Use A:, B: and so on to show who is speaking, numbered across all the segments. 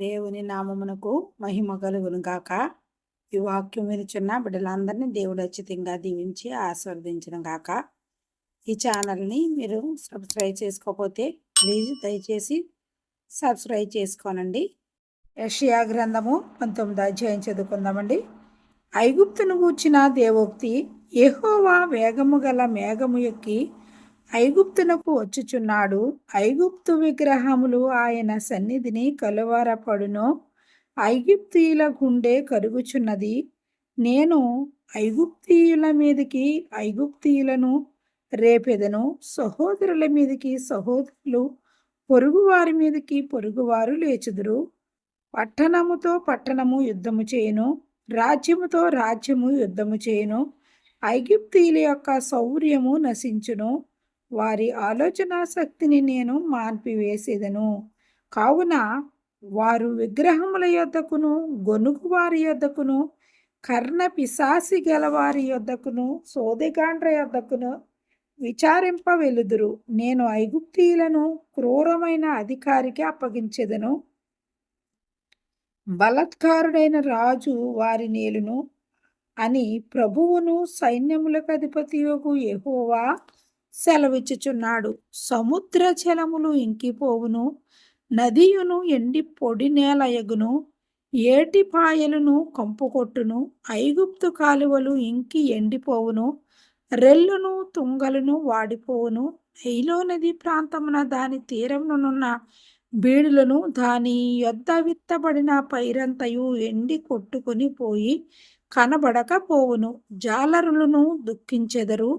A: దేవుని నామమునకు మహిమ కలుగును గాక. ఈ వాక్యం వినిచున్న బిడ్డలందరినీ దేవుడు అచ్చితంగా దీవించి ఆస్వాదించడం గాక. ఈ ఛానల్ని మీరు సబ్స్క్రైబ్ చేసుకోకపోతే ప్లీజ్ దయచేసి సబ్స్క్రైబ్ చేసుకోనండి. యషియా గ్రంథము పంతొమ్మిది అధ్యాయం చదువుకుందామండి. ఐగుప్తును కూర్చిన దేవోక్తి ఎహోవా వేగము గల మేఘము ఎక్కి ఐగుప్తునకు వచ్చుచున్నాడు. ఐగుప్తు విగ్రహములు ఆయన సన్నిధిని కలువరపడును. ఐగుప్తీయుల గుండె కరుగుచున్నది. నేను ఐగుప్తీయుల మీదకి ఐగుప్తీయులను రేపెదను. సహోదరుల మీదకి సహోదరులు పొరుగువారి మీదకి పొరుగువారు లేచుదురు. పట్టణముతో పట్టణము యుద్ధము చేయను. రాజ్యముతో రాజ్యము యుద్ధము చేయను. ఐగుప్తీయుల యొక్క శౌర్యము నశించును. వారి ఆలోచన శక్తిని నేను మాన్పివేసేదను కావున వారు విగ్రహముల యొద్దకును గొనుగు వారి యొద్దకును కర్ణ పిశాసి గలవారి యొద్దకును సోదెగాండ్ర యొద్దకును విచారింప వెలుదురు నేను ఐగుప్తీయులను క్రూరమైన అధికారికి అప్పగించెదను. బలత్కారుడైన రాజు వారి నేలును అని ప్రభువును సైన్యములకు అధిపతి ఎహోవా సెలవిచ్చుచున్నాడు. సముద్ర జలములు ఇంకిపోవును నదియును ఎండి పొడి నేల ఎగును ఏటిపాయలను కంపుకొట్టును ఐగుప్తు కాలువలు ఇంకి ఎండిపోవును రెల్లును తుంగలను వాడిపోవును నైలో నది ప్రాంతమున దాని తీరమునున్న బీడులను దాని యొద్ద విత్తబడిన పైరంతయు ఎండి కొట్టుకొని పోయి కనబడకపోవును జాలరులను దుఃఖించెదరు.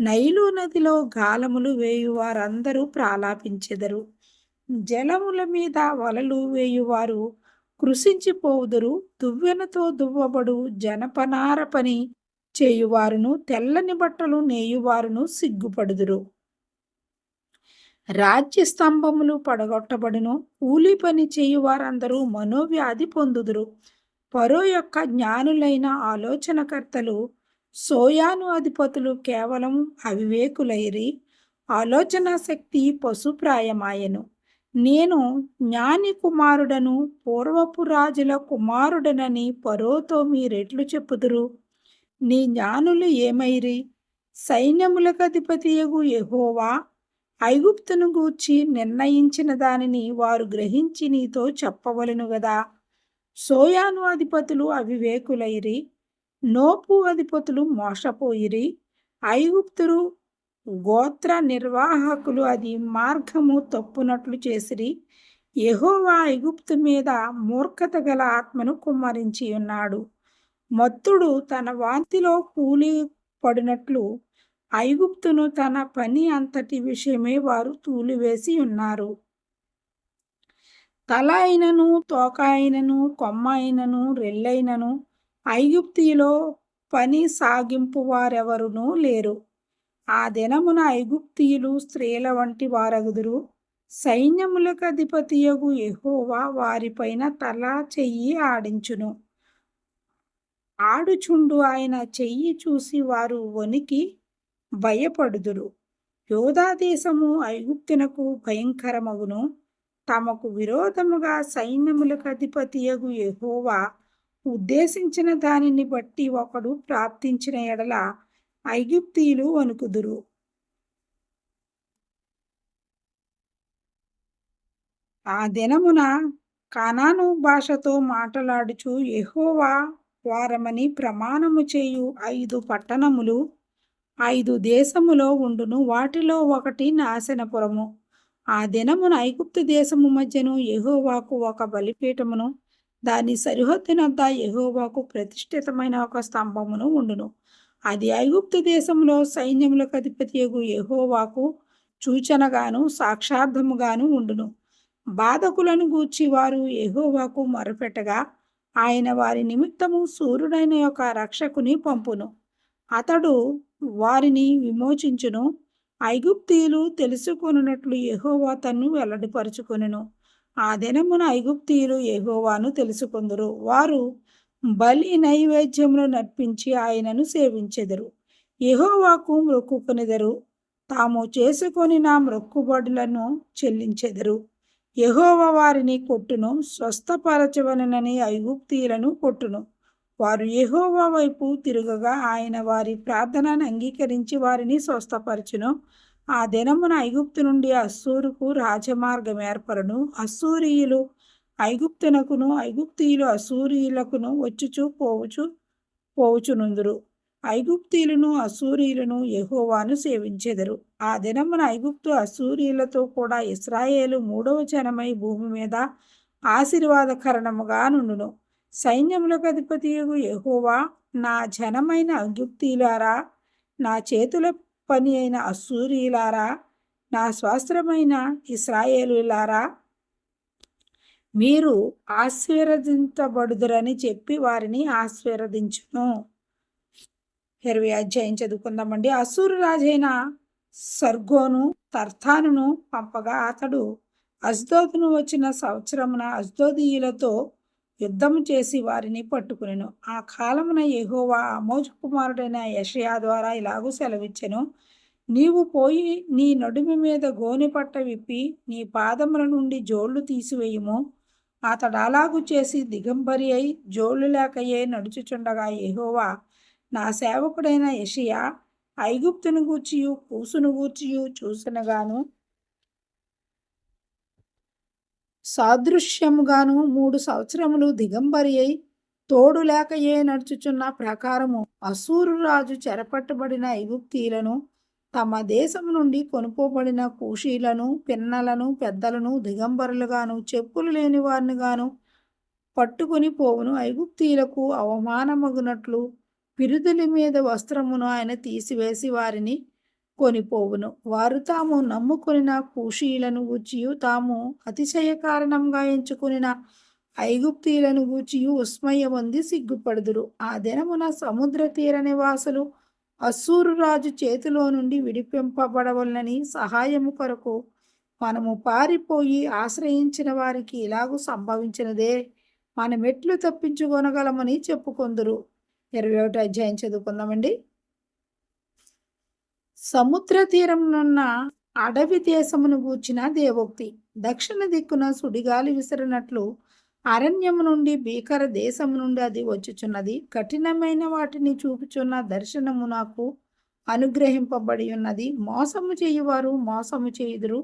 A: నైలు నదిలో గాలములు వేయువారందరూ ప్రాలాపించెదరు. జలముల మీద వలలు వేయువారు కృషించిపోవుదురు దువ్వెనతో దువ్వబడు జనపనార పని చేయువారును తెల్లని బట్టలు నేయువారును సిగ్గుపడుదురు. రాజ్య స్తంభములు పడగొట్టబడును. కూలి పని చేయువారందరూ మనోవ్యాధి పొందుదురు. పరో యొక్క జ్ఞానులైన ఆలోచనకర్తలు సోయాను అధిపతులు కేవలం అవివేకులైరి. ఆలోచన శక్తి పశుప్రాయమాయను. నేను జ్ఞాని కుమారుడను పూర్వపు రాజుల కుమారుడనని పరోతో మీరెట్లు చెప్పుదురు? నీ జ్ఞానులు ఏమైరి? సైన్యములకధిపతియగు అధిపతియగు ఐగుప్తును గూర్చి నిర్ణయించిన దానిని వారు గ్రహించి నీతో చెప్పవలను గదా? సోయాను అధిపతులు అవివేకులైరి. నోపు అధిపతులు మోసపోయిరి. ఐగుప్తురు గోత్ర నిర్వాహకులు అది మార్గము తప్పునట్లు చేసిరి. యహోవా ఐగుప్తు మీద మూర్ఖత గల ఆత్మను కుమ్మరించి ఉన్నాడు. మత్తుడు తన వాంతిలో కూలి పడినట్లు ఐగుప్తును తన పని అంతటి విషయమే వారు తూలివేసి ఉన్నారు. తల అయినను తోక అయినను కొమ్మ అయినను రెల్లైనను ఐగుప్తిలో పని సాగింపు వారెవరునూ లేరు. ఆ దినమున ఐగుప్తియులు స్త్రీల వంటి వారగుదురు. సైన్యములకు అధిపతియగు ఎహోవా వారిపైన తల చెయ్యి ఆడించును. ఆడుచుండు ఆయన చెయ్యి చూసి వారు వణికి భయపడుదురు. యోధా దేశము ఐగుప్తునకు భయంకరమగును. తమకు విరోధముగా సైన్యములకు అధిపతియగు ఎహోవా ఉద్దేశించిన దానిని బట్టి ఒకడు ప్రాప్తించిన ఎడల ఐగుప్తీయులు వణుకుదురు. ఆ దినమున కానాను భాషతో మాట్లాడుచు ఎహోవా వారమని ప్రమాణము చేయు ఐదు పట్టణములు ఐదు దేశములో ఉండును. వాటిలో ఒకటి నాశనపురము. ఆ దినమున ఐగుప్తు దేశము మధ్యను ఎహోవాకు ఒక బలిపీఠమును దాని సరిహద్దునంత యెహోవాకు ప్రతిష్ఠితమైన ఒక స్తంభమును ఉండును. అది ఐగుప్తు దేశంలో సైన్యములకు అధిపతియగు ఎహోవాకు సూచనగాను సాక్షార్థముగాను ఉండును. బాధకులను గూర్చి వారు ఎహోవాకు మొరపెట్టగా ఆయన వారి నిమిత్తము సూర్యుడైన యొక్క రక్షకుని పంపును. అతడు వారిని విమోచించును. ఐగుప్తీయులు తెలుసుకొనున్నట్లు ఎహోవా తన్ను వెల్లడిపరుచుకొనును. ఆ దినమున ఐగుప్తీయులు ఎహోవాను తెలుసుకుందరు. వారు బలి నైవేద్యమును నర్పించి ఆయనను సేవించెదరు. ఎహోవాకు మొక్కుకొనిదరు తాము చేసుకొని నా మొక్కుబడులను చెల్లించెదరు. యహోవ వారిని కొట్టును స్వస్థపరచవలనని ఐగుప్తీయులను కొట్టును. వారు యహోవా వైపు తిరుగగా ఆయన వారి ప్రార్థనను అంగీకరించి వారిని స్వస్థపరచును. ఆ దినమున ఐగుప్తు నుండి అస్సూరుకు రాజమార్గం ఏర్పడను. అస్సూరియులు ఐగుప్తునకును ఐగుప్తీయులు అసూరియులకును వచ్చుచు పోవుచు పోవుచునుందురు. ఐగుప్తీయులను అసూరియులను యహోవాను సేవించెదరు. ఆ దినమున ఐగుప్తు అసూరియులతో కూడా ఇస్రాయేలు మూడవ జనమై భూమి మీద ఆశీర్వాదకరణముగా నుండును. సైన్యములకు అధిపతి యహోవా నా జనమైన ఐగుప్తీయులారా నా చేతుల పని అయిన అసూరియులారా నా స్వాస్త్రమైన ఇస్రాయేలులారా? మీరు ఆశీర్వదించబడుదురని చెప్పి వారిని ఆశీర్వదించును. ఇరవై అధ్యాయం చదువుకుందామండి. అసూరు రాజైన సర్గోను తర్తానును పంపగా అతడు అజ్దోదును వచ్చిన సంవత్సరమున అజ్దోదీయులతో యుద్ధం చేసి వారిని పట్టుకునేను. ఆ కాలమున ఎహోవా అమోజ కుమారుడైన యషయా ద్వారా ఇలాగూ సెలవిచ్చెను. నీవు పోయి నీ నడుమి మీద గోనెపట్ట విప్పి నీ పాదముల నుండి జోళ్ళు తీసివేయుము. అతడు అలాగు చేసి దిగంబరి అయి జోళ్ళు లేకయే నడుచుచుండగా ఎహోవా నా సేవకుడైన యషియా ఐగుప్తును గూర్చియు కూసును గూర్చియు చూసినగాను సాదృశ్యముగాను మూడు సంవత్సరములు దిగంబరి అయి తోడు లేకయే నడుచుచున్న ప్రకారము అసూరు రాజు చెరపట్టబడిన ఐగుప్తీలను తమ దేశం నుండి కొనుక్కోబడిన కూషీలను పిన్నలను పెద్దలను దిగంబరులుగాను చెప్పులు లేని వారిని గాను పట్టుకుని పోవును. ఐగుప్తీలకు అవమానమగునట్లు పిరుదుల మీద వస్త్రమును ఆయన తీసివేసి వారిని కొనిపోవును. వారు తాము నమ్ముకొనిన కూషీలను గూర్చియు తాము అతిశయ కారణంగా ఎంచుకునిన ఐగుప్తీలను గూర్చియు ఉస్మయ్య పొంది సిగ్గుపడుదురు. ఆ దినమున సముద్ర తీర నివాసులు అస్సూరు రాజు చేతిలో నుండి విడిపింపబడవలనని సహాయము కొరకు మనము పారిపోయి ఆశ్రయించిన వారికి ఇలాగూ సంభవించినదే. మన మెట్లు తప్పించుకొనగలమని చెప్పుకొందురు. ఇరవై ఒకటి అధ్యాయం చదువుకుందామండి. సముద్ర తీరంనున్న అడవి దేశమును గూర్చిన దేవోక్తి. దక్షిణ దిక్కున సుడిగాలి విసిరినట్లు అరణ్యము నుండి భీకర దేశము నుండి అది వచ్చుచున్నది. కఠినమైన వాటిని చూపుచున్న దర్శనము నాకు అనుగ్రహింపబడి ఉన్నది. మోసము చేయువారు మోసము చేయుదురు.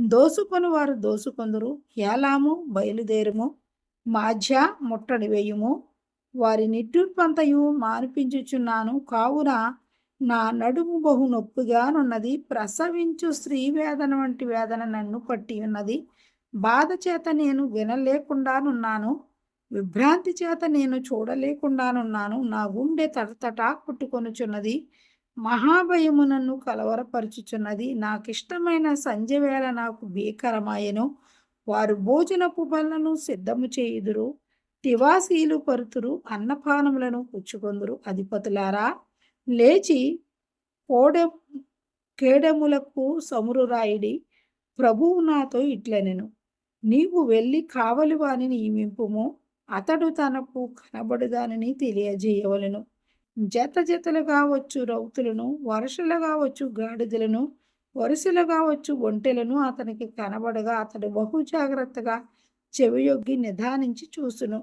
A: దోసుకొని వారు దోసుకొందురు. ఏలాము బయలుదేరుము. మాధ్య ముట్టడి వేయుము. వారి నిట్టూర్పంతయు మార్పించుచున్నాను కావున నా నడుము బహు నొప్పిగానున్నది ప్రసవించు స్త్రీ వేదన వంటి వేదన నన్ను పట్టి ఉన్నది. బాధ చేత నేను వినలేకుండానున్నాను విభ్రాంతి చేత నేను చూడలేకుండానున్నాను నా గుండె తటతట కుట్టుకొనుచున్నది. మహాభయము నన్ను కలవరపరుచుచున్నది. నాకిష్టమైన సంజవేళ నాకు భీకరమాయను. వారు భోజనపు బలను సిద్ధము చేయుదురు. తివాసీలు పరుతురు. అన్నపానములను పుచ్చుకొందురు. అధిపతులారా లేచి కోడె కేడెములకు సమురురాయుడి ప్రభువు నాతో ఇట్లనెను. నీవు వెళ్ళి కావలి వాని నియమింపుము అతడు తనకు కనబడుదానని తెలియజేయవలను. జత జతలుగా వచ్చు రౌతులను వరుసలుగా వచ్చు గాడిదలను వరుసలుగా వచ్చు ఒంటెలను అతనికి కనబడగా అతడు బహు జాగ్రత్తగా చెవియొగ్గి నిదానించి చూసును.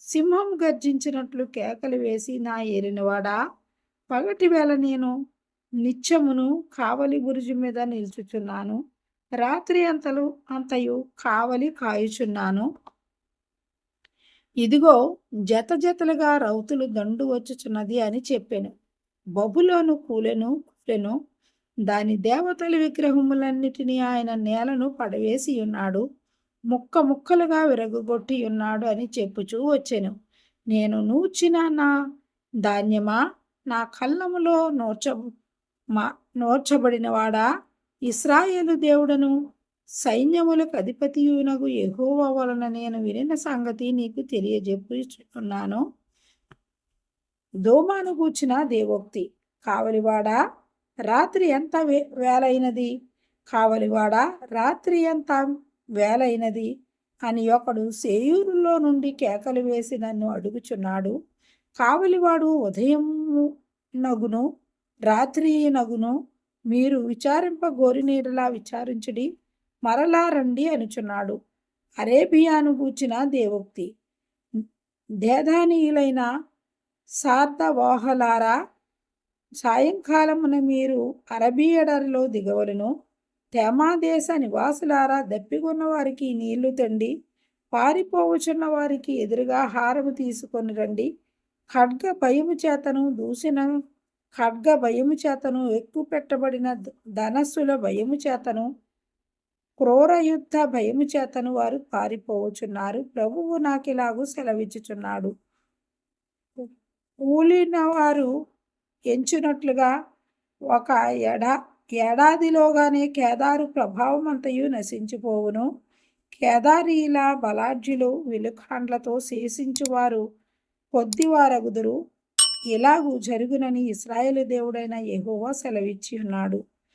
A: సింహం గర్జించినట్లు కేకలు వేసి నా ఏరినవాడా పగటి వేళ నేను నిత్యమును కావలి బురుజు మీద నిల్చుచున్నాను. రాత్రి అంతలు అంతయు కావలి కాయుచున్నాను. ఇదిగో జత జతలుగా రౌతులు దండు వచ్చుచున్నది అని చెప్పాను. బబులోను కూలెను కూలెను దాని దేవతల విగ్రహములన్నిటినీ ఆయన నేలను పడవేసి ఉన్నాడు ముక్క ముక్కలుగా విరగొట్టి ఉన్నాడు అని చెప్పుచూ వచ్చాను. నేను నూచిన నా ధాన్యమా? నా కళ్ళములో నోర్చ మా నోర్చబడినవాడా? ఇస్రాయేలు దేవుడను సైన్యములకు అధిపతియునగు ఎహోవ వలన నేను వినిన సంగతి నీకు తెలియజెప్పుచున్నాను. దోమాను కూర్చిన దేవోక్తి కావలివాడా? రాత్రి ఎంత వేలైనది? కావలివాడా రాత్రి ఎంత వేలైనది? అని ఒకడు సేయూరులో నుండి కేకలు వేసి నన్ను అడుగుచున్నాడు. కావలివాడు ఉదయము నగును రాత్రి నగును మీరు విచారింప గోరినీరలా విచారించుడి మరలా రండి అనుచున్నాడు. అరేబియాను గూర్చిన దేవోక్తి. దేదానీయులైన సార్ధవాహలారా సాయంకాలమున మీరు అరబియడరిలో దిగవలను. తేమాదేశ నివాసులారా దప్పికొన్న వారికి నీళ్ళు తండి పారిపోవచున్న వారికి ఎదురుగా హారము తీసుకొని రండి. ఖడ్గ భయము చేతను దూసిన ఖడ్గ భయము చేతను ఎక్కువ పెట్టబడిన ధనస్సుల భయము చేతను క్రూరయుద్ధ భయము చేతను వారు పారిపోవచ్చున్నారు. ప్రభువు నాకు ఇలాగూ సెలవిచ్చుచున్నాడు. కూలిన వారు ఎంచునట్లుగా ఒక ఎడా ఏడాదిలోగానే కేదారు ప్రభావం అంతయు నశించిపోవును. కేదారీల బలాఢ్యులు విలుఖాండ్లతో శేషించువారు కొద్దివారగుదురు ఇలాగూ జరుగునని ఇస్రాయేలు దేవుడైన యహోవా సెలవిచ్చి ఉన్నాడు